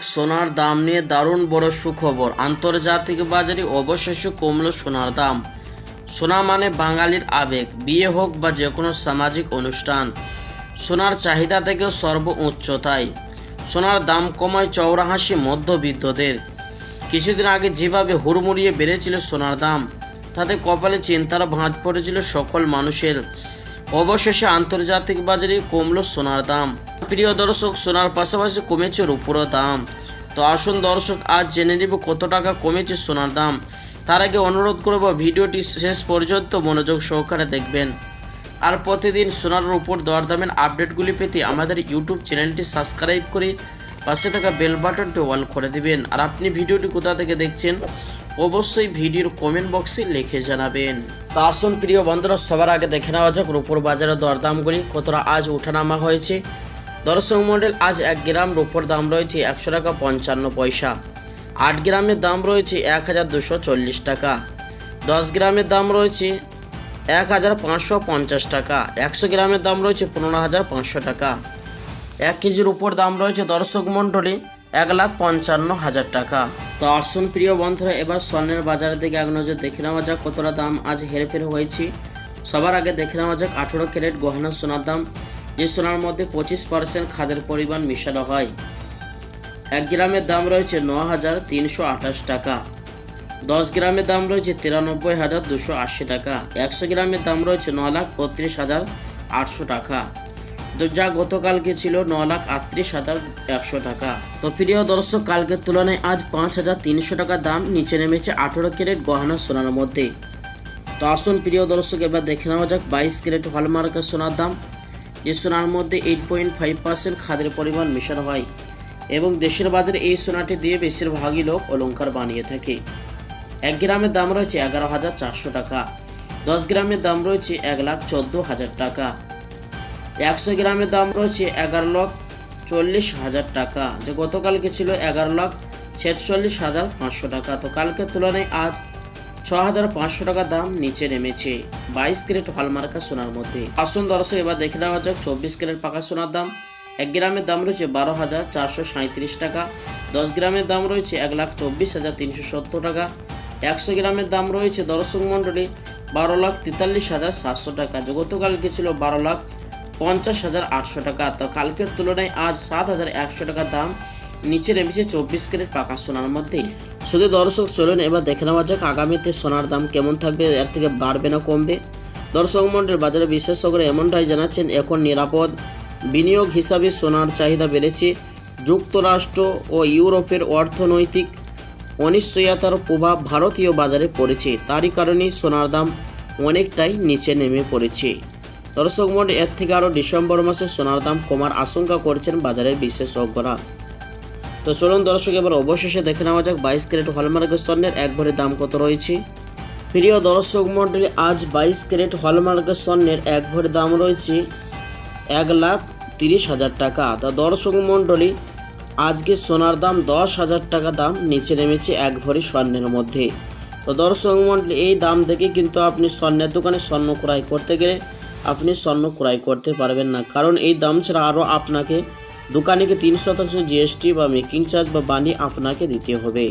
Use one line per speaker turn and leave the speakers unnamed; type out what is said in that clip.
সোনার দাম নিয়ে দারুণ বড় সুখবর। আন্তর্জাতিক বাজারে অবশেষে কমল সোনার দাম। সোনা মানে বাঙালির আবেগ, বিয়ে হোক বা যে কোনো সামাজিক অনুষ্ঠান। সোনার চাহিদা থেকেও সর্ব উচ্চতায় সোনার দাম কমায় চৌরাহাসি মধ্যবিত্তদের। কিছুদিন আগে যেভাবে হুড়মুড়িয়ে বেড়েছিল সোনার দাম, তাতে কপালে চিন্তার ভাঁজ পড়েছিল সকল মানুষের। অবশেষে আন্তর্জাতিক বাজারে কমলো সোনার দাম। প্রিয় দর্শক, সোনার পাশাপাশি কমেছে রূপোরও দাম। তো আসুন দর্শক, আজ জেনে নেব কত টাকা কমেছে সোনার দাম। তার আগে অনুরোধ করব ভিডিওটি শেষ পর্যন্ত মনোযোগ সহকারে দেখবেন। আর প্রতিদিন সোনার উপর দরদামের আপডেটগুলি পেতে আমাদের ইউটিউব চ্যানেলটি সাবস্ক্রাইব করে পাশে থাকা বেল বাটনটি অল করে দিবেন। আর আপনি ভিডিওটি কোথা থেকে দেখছেন অবশ্যই ভিডিওর কমেন্ট বক্সে লিখে জানাবেন। তা আসুন প্রিয় বন্ধুরা, সবার আগে দেখে নেওয়া যাক রূপোর বাজারের দরদামগুলি কতটা আজ ওঠানামা হয়েছে। দর্শক মডেল আজ এক গ্রাম রূপোর দাম রয়েছে একশো টাকা পঞ্চান্ন পয়সা। আট গ্রামের দাম রয়েছে এক হাজার দুশো চল্লিশ টাকা। দশ গ্রামের দাম রয়েছে এক হাজার পাঁচশো পঞ্চাশ টাকা। একশো গ্রামের দাম রয়েছে পনেরো হাজার পাঁচশো টাকা। এক কেজির উপর দাম রয়েছে দর্শক মণ্ডলী এক লাখ পঞ্চান্ন হাজার টাকা। তো আসুন প্রিয় বন্ধুরা, এবার স্বর্ণের বাজারের দিকে এক নজর দেখে নেওয়া যাক কতটা দাম আজ হেরফের হয়েছে। সবার আগে দেখে নেওয়া যাক আঠেরো ক্যারেট গহনা সোনার দাম, যে সোনার মধ্যে পঁচিশ পার্সেন্ট খাদের পরিমাণ মিশানো হয়। এক গ্রামের দাম রয়েছে ন হাজার তিনশো আঠাশ টাকা। দশ গ্রামের দাম রয়েছে তিরানব্বই হাজার দুশো আশি টাকা। একশো গ্রামের দাম রয়েছে ন লাখ বত্রিশ হাজার আটশো টাকা। যা গতকালকে ছিল ন লাখ আটত্রিশ হাজার একশো টাকা। তো প্রিয় দর্শক, কালকের তুলনায় আজ পাঁচ হাজার তিনশো টাকা দাম, নিচে নেমেছে আঠেরো ক্যারেট গহনা সোনার মধ্যে। তো আসুন প্রিয় দর্শক, এবার দেখে নেওয়া যাক বাইশ ক্যারেট হলমার্কের সোনার দাম। যে সোনার মধ্যে এইট পয়েন্ট ফাইভ পার্সেন্ট খাদের পরিমাণ মেশানো হয় এবং দেশের বাজারে এই সোনাটি দিয়ে বেশিরভাগই লোক অলংকার বানিয়ে থাকে। এক গ্রামের দাম রয়েছে এগারো হাজার চারশো টাকা। দশ গ্রামের দাম রয়েছে এক লাখ চোদ্দ হাজার টাকা। একশো গ্রামের দাম রয়েছে এগারো লাখ চল্লিশ হাজার টাকা। যে গতকালকে ছিল এগারো লাখ ছেচল্লিশ হাজার পাঁচশো টাকা। তো কালকের তুলনায় আজ ছ হাজার পাঁচশো টাকা দাম নিচে নেমেছে। বাইশ ক্যারেট হলমার্কা সোনার মধ্যে। আসুন দর্শক, এবার দেখে নেওয়া যাক চব্বিশ ক্যারেট পাকা সোনার দাম। এক গ্রামের দাম রয়েছে বারো হাজার চারশো সাঁত্রিশ টাকা। দশ গ্রামের দাম রয়েছে এক লাখ চব্বিশ হাজার তিনশো সত্তর টাকা। একশো গ্রামের দাম রয়েছে দর্শক মণ্ডলী বারো লাখ তেতাল্লিশ হাজার সাতশো টাকা। যে গতকালকে ছিল বারো লাখ পঞ্চাশ হাজার আটশো টাকা। তো কালকের তুলনায় আজ সাত হাজার একশো টাকা দাম। নিচে নেমেছে চব্বিশ ক্যারেট পাকা সোনার মধ্যে। শুধু দর্শক, চলুন এবার দেখে নেওয়া যাক আগামীতে সোনার দাম কেমন থাকবে, এর থেকে বাড়বে না কমবে। দর্শক মন্ডলের বাজারে বিশেষজ্ঞরা এমনটাই জানাচ্ছেন, এখন নিরাপদ। বিনিয়োগ হিসাবে সোনার চাহিদা বেড়েছে। যুক্তরাষ্ট্র ও ইউরোপের অর্থনৈতিক অনিশ্চয়তার প্রভাব ভারতীয় বাজারে পড়েছে। তারই কারণে সোনার দাম অনেকটাই নিচে নেমে পড়েছে। দর্শক মন্ডল, এর থেকে আরও ডিসেম্বর মাসে সোনার দাম কমার আশঙ্কা করছেন বাজারের বিশেষজ্ঞরা। তো চলুন দর্শক, এবার অবশেষে দেখে নেওয়া যাক বাইশ ক্যারেট হলমার্কের স্বর্ণের এক ভরির দাম কত রয়েছে। প্রিয় দর্শক মন্ডলী, আজ বাইশ ক্যারেট হলমার্কের স্বর্ণের এক ভরির দাম রয়েছে এক লাখ তিরিশ হাজার টাকা। তা দর্শক মন্ডলী, আজকে সোনার দাম দশ হাজার টাকা দাম, নিচে নেমেছে এক ভরি স্বর্ণের মধ্যে। তো দর্শক মন্ডলী, এই দাম থেকে কিন্তু আপনি স্বর্ণের দোকানে স্বর্ণ ক্রয় করতে গেলে আপনি স্বর্ণ ক্রয় করতে পারবেন না। কারণ এই দাম ছাড়া আরও আপনাকে দোকানিকে তিন শতাংশ জিএসটি বা মেকিং চার্জ বা বানি আপনাকে দিতে হবে।